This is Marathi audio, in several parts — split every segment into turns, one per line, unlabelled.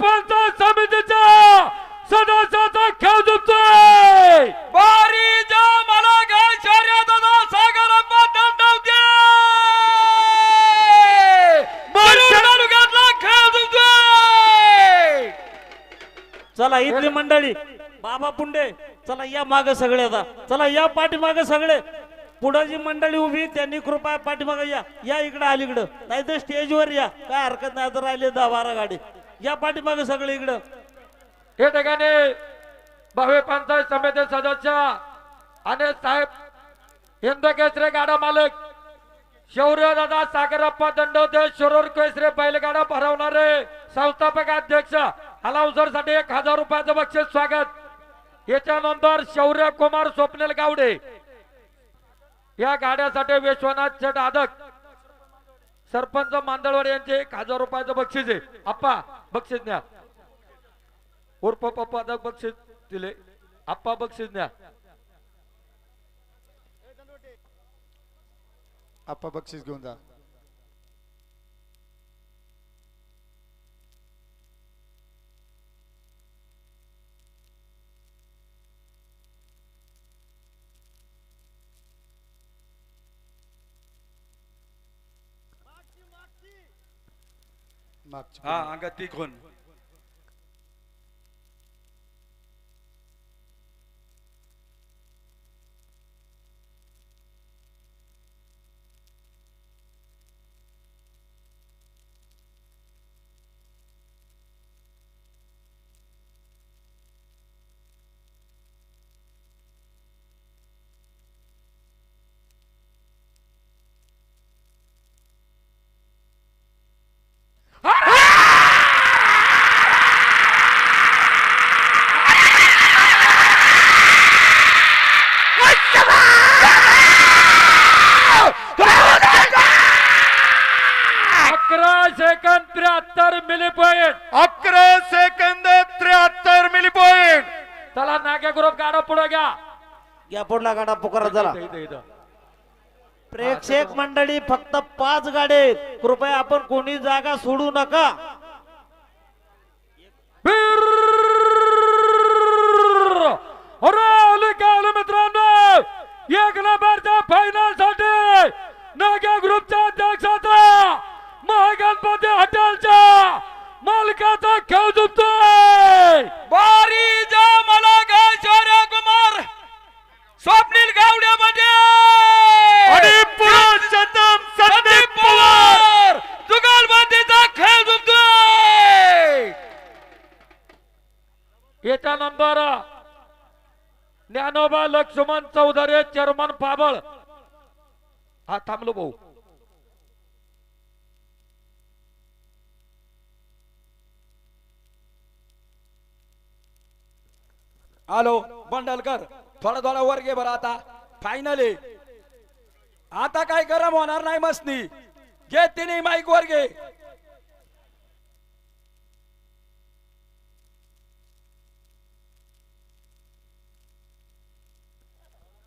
पंचायत समितीच्या सदस्याचा खेळ जिंकतोय
बारी जा मला दंडवते तालुक्यातला खेळ जिंकतोय
चला इथली मंडळी बाबा पुंडे चला या माग सगळे आता. चला या पाठीमागे सगळे. पुढं जी मंडळी उभी त्यांनी कृपया पाठीमागे या. या इकडे अलीकडं. नाही तर स्टेजवर या. काय हरकत नाही तर राहिले दहा बारा गाडी. या पाठीमागे सगळे इकडं.
हे ठिकाणी भावे पंचायत समिती सदस्य आणि साहेब हिंदू केसरे गाडा मालक शौर्य दादा सागरप्पा दंडवते शरोर केसरे बैलगाडा भरवणारे संस्थापक अध्यक्ष अलाउसरसाठी एक हजार रुपयाचं बक्षीस स्वागत. याच्यानंतर शौर्य कुमार स्वप्नील गावडे. या गाड्यासाठी विश्वनाथ चट आदक सरपंच मांदळवाड यांचे एक हजार रुपयाचं बक्षीस आहे. आप्पा बक्षीस न्या. उर्फ पप्पा बक्षीस दिले. आप्पा बक्षीस न्या.
आप्पा बक्षीस घेऊन जा. मागची
हा अंगात ती कोण
अकरा सेकंद त्र्याहत्तर मिली
अकरा सेकंद त्र्याहत्तर मिली पॉइंट
चला नाग्या ग्रुप गाडा पुढे घ्या.
या पुढला गाडा पुकारा चला.
इथं, इथं, इथं.
प्रेक्षक मंडळी फक्त पाच गाड्या आहेत. कृपया आपण कोणी जागा सोडू नका!
अरे मालकाचा खेळ जिंकतोय
बारी जा मला काय शौर्य कुमार. स्वप्नील गावड्यामध्ये
आणि पुरुषोत्तम
संदीप पवार. जुगालबंदीचा खेळ जिंकतोय
याच्यानंतर ज्ञानोबा लक्ष्मण चौधरी चेअरमन पाबळ हा थांबलो भाऊ.
हॅलो बंडलकर थोडा थोडा वर घे बरं आता. फायनल आता काय गरम होणार नाही मस्ती. घे तिने माईक वर घे.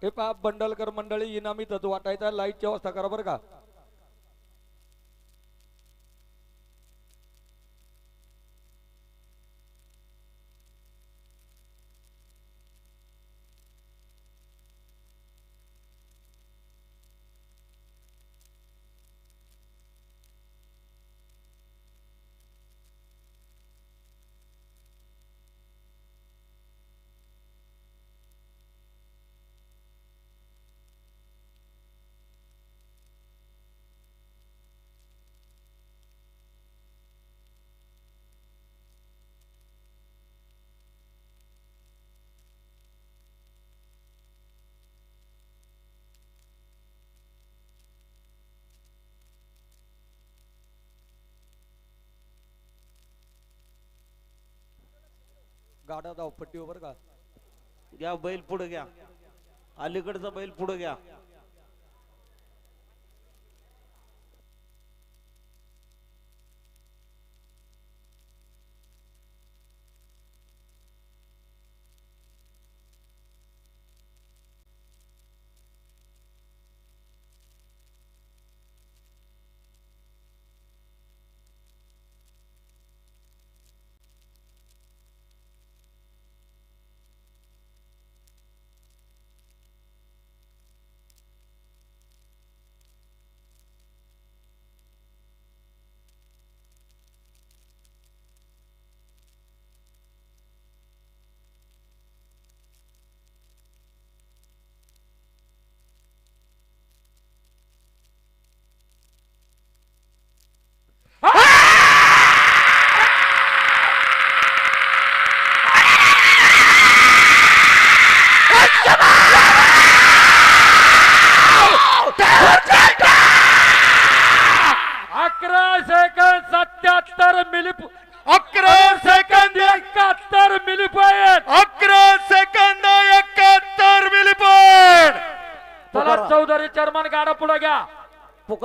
हे पहा बंडलकर मंडळी इनामी तत्व वाटायचा लाईटची व्यवस्था करा बरं का. गाडा धावपट्टीवर बरं का?
घ्या बैल पुढे घ्या. अलीकडचा बैल पुढे घ्या.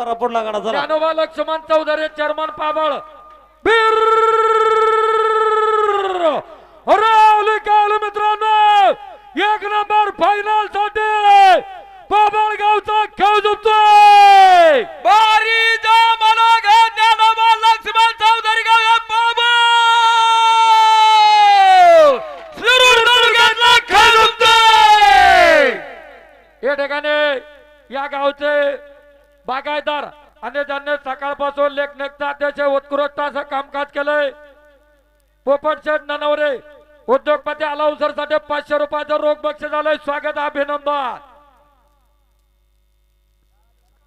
पुकारा पुढला गाडा चला.
ज्ञानोबा लक्ष्मण चौधरी चर्मन पाबळ. काल मित्रांनो एक नंबर फायनलसाठी पाबळ गावचा खेळ झुकतोय
बारी जा मला ज्ञानोबा लक्ष्मण चौधरी गाव बाबा शिरूर तालुक्यातला खेळ झुकतोय.
या ठिकाणी या गावचे बागायदार आणि ज्यांनी सकाळपासून लेखनिक अध्यक्ष उत्कृष्ट असं कामकाज केलंय. पोपट शेठ ननवरे उद्योगपती अलाउसरसाठी पाचशे रुपयाचं रोख बक्षीस झालंय स्वागत अभिनंदन.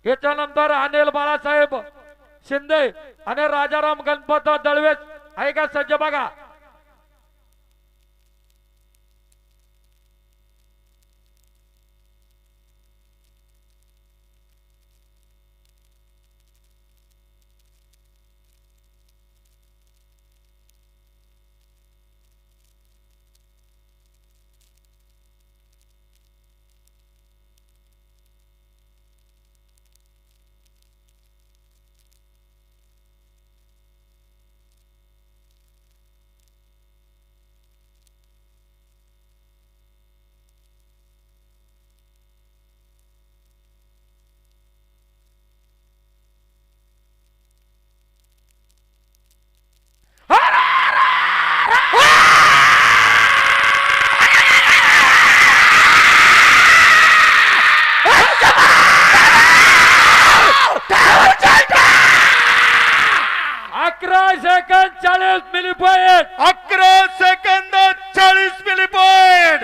याच्यानंतर अनिल बाळासाहेब शिंदे आणि राजाराम गणपत दळवे आहे का सज्ज बघा अकरा सेकंद चाळीस मिली पॉईंट
अकरा सेकंद चाळीस मिली पॉईंट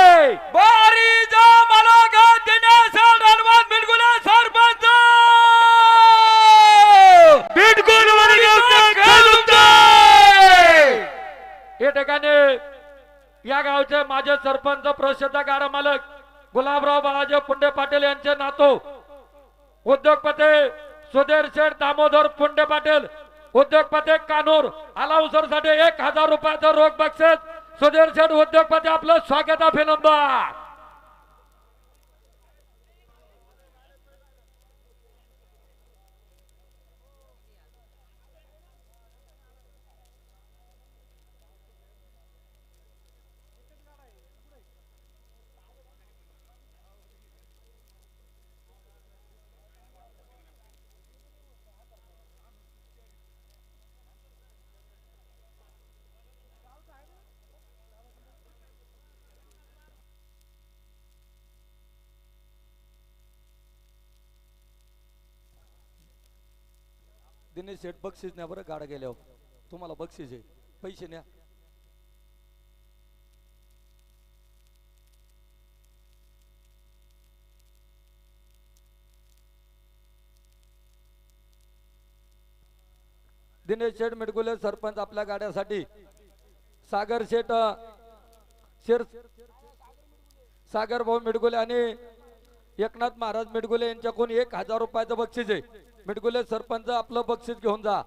पाटील उद्योगपती सुधीर शेठ दामोदर पुंडे पाटील उद्योगपती कानूर अलाउसरसाठी एक हजार रुपयाचं रोख बक्षीस सुधीर शेठ उद्योगपती आपलं स्वागत अभिनंदन
दिनेश शेठ बक्षीस न्या बरं गाडा गेल्यावर. तुम्हाला बक्षीस आहे. पैसे न्या. दिनेश शेठ मिडगुले सरपंच आपल्या गाड्यासाठी. सागर शेठ शेर सागर भाऊ मिडगुले आणि एकनाथ महाराज मिडगुले यांच्याकडून एक हजार रुपयाचं बक्षीस आहे. मिडगुले सरपंच आपलं बक्षीस घेऊन जा.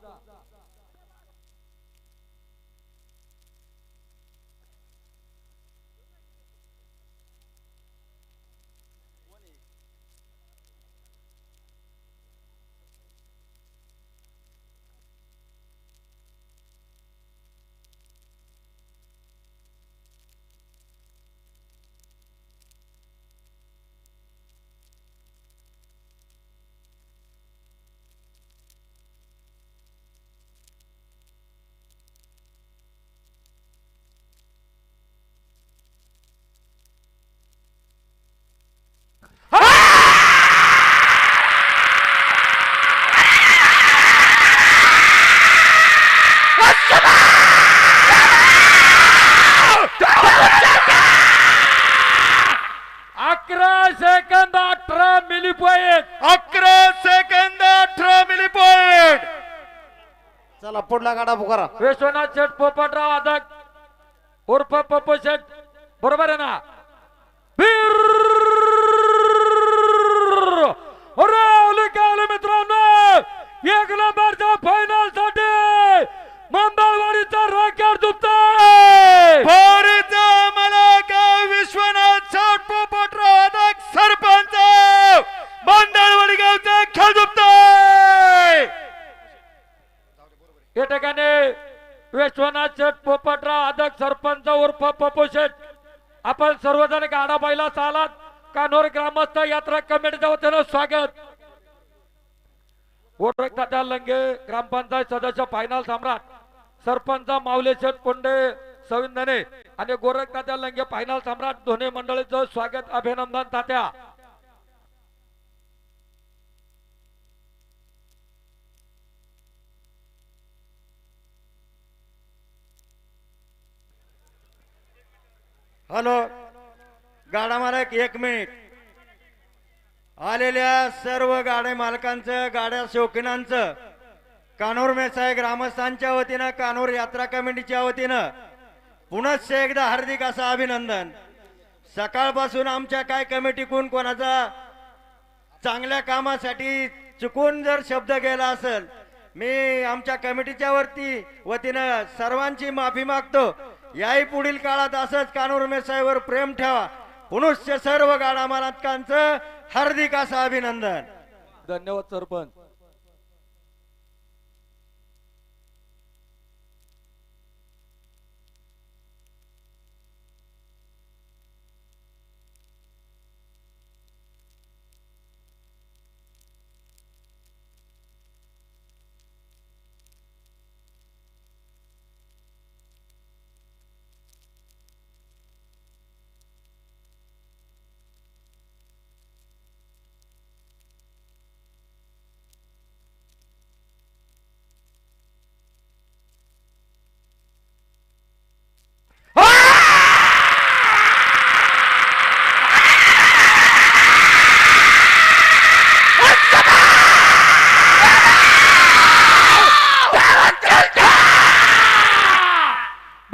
पुढला गाडा पुकारा
विश्वनाथ शेठ पोपटराव आदक उर्फ पप्पू शेठ. बरोबर आहे ना? मित्रांनो एक नंबरच्या फायनलसाठी मंगळवाडीचा रॅकेट दुबतोय सदस्य फायनल सम्राट सरपंच माऊली शेठ कोंडे सविंदने आणि गोरख तात्या लंगे फायनल सम्राट दोन्ही मंडळीचं स्वागत अभिनंदन तात्या.
हॅलो गाडा मालक एक मिनिट. आलेल्या सर्व गाड्या मालकांचं गाड्या शौकीनांचं कानूर मेसाय ग्रामस्थांच्या वतीनं कानोर यात्रा कमिटीच्या वतीनं पुनश्च एकदा हार्दिक असं अभिनंदन. सकाळपासून आमच्या काय कमिटीकडून कोणाचा चांगल्या कामासाठी चुकून जर शब्द गेला असेल मी आमच्या कमिटीच्या वरती वतीनं सर्वांची माफी मागतो. याही पुढील काळात असंच कानूर मेसाईवर प्रेम ठेवा. पुनश्च सर्व गाडा मालकांचं हार्दिक असं अभिनंदन.
धन्यवाद सरपंच.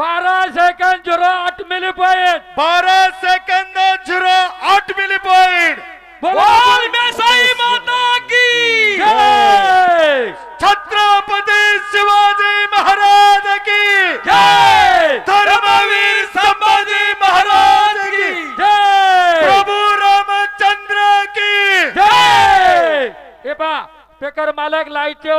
बारा सेकंद झिरो आठ मिली पॉईंट
बारा सेकंद झिरो आठ मिली पॉइंट
जय!
छत्रपती शिवाजी महाराज की
जय!
धर्मवीर संभाजी महाराज की
जय!
प्रभू रामचंद्र की
जय! हे पा पेकर मालक लाईटचे